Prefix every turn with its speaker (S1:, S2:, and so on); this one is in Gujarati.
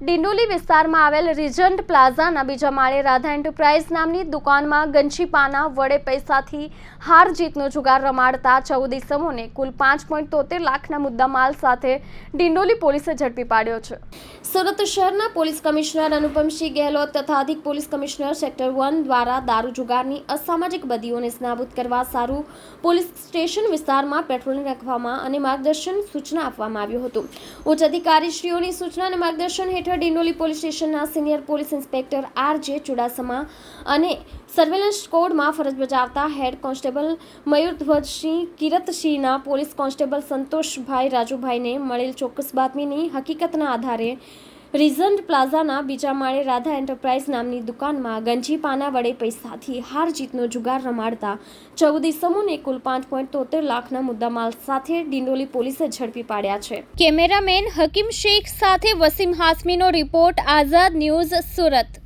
S1: ડિંડોલી વિસ્તારમાં આવેલ રિજન્ટ પ્લાઝાના બીજા માળે રાધા એન્ટરપ્રાઇઝ નામની દુકાનમાં ગંજીપાના વડે પૈસાથી હાર જીતનો જુગાર રમાડતા ચૌદ ઇસમોને કુલ પાંચ પોઈન્ટ તોતેર લાખના મુદ્દામાલ સાથે ડિંડોલી પોલીસે ઝડપી પાડ્યો છે. સુરત શહેરના પોલીસ કમિશનર અનુપમસિંહ ગેહલોત તથા અધિક પોલીસ કમિશનર સેક્ટર વન દ્વારા દારૂ જુગારની અસામાજિક બદીઓને નાબૂદ કરવા સારું પોલીસ સ્ટેશન વિસ્તારમાં પેટ્રોલિંગ રાખવામાં અને માર્ગદર્શન સૂચના આપવામાં આવ્યું હતું. ઉચ્ચ અધિકારીશ્રીઓની સૂચના અને માર્ગદર્શન હેઠળ ડિંડોલી પોલીસ સ્ટેશનના senior police inspector R J Chudasama અને સર્વેલન્સ કોડમાં ફરજ બજાવતા હેડ કોન્સ્ટેબલ મયુરધ્વજસિંહ, કિરતસિંહના પોલીસ કોન્સ્ટેબલ સંતોષભાઈ રાજુભાઈને મળેલ ચોક્કસ બાતમીની હકીકતના આધારે રિઝન્ટ પ્લાઝાના બીજા માળે રાધા એન્ટરપ્રાઇઝ નામની દુકાનમાં ગંજી પાના વડે પૈસાથી હાર જીતનો જુગાર રમાડતા ચૌદ ઇસમોને કુલ પાંચ પોઈન્ટ તોતેર લાખના મુદ્દામાલ સાથે ડિંડોલી પોલીસે ઝડપી પાડ્યા છે. કેમેરામેન હકીમ શેખ સાથે વસીમ હાસમીનો રિપોર્ટ આઝાદ ન્યૂઝ સુરત.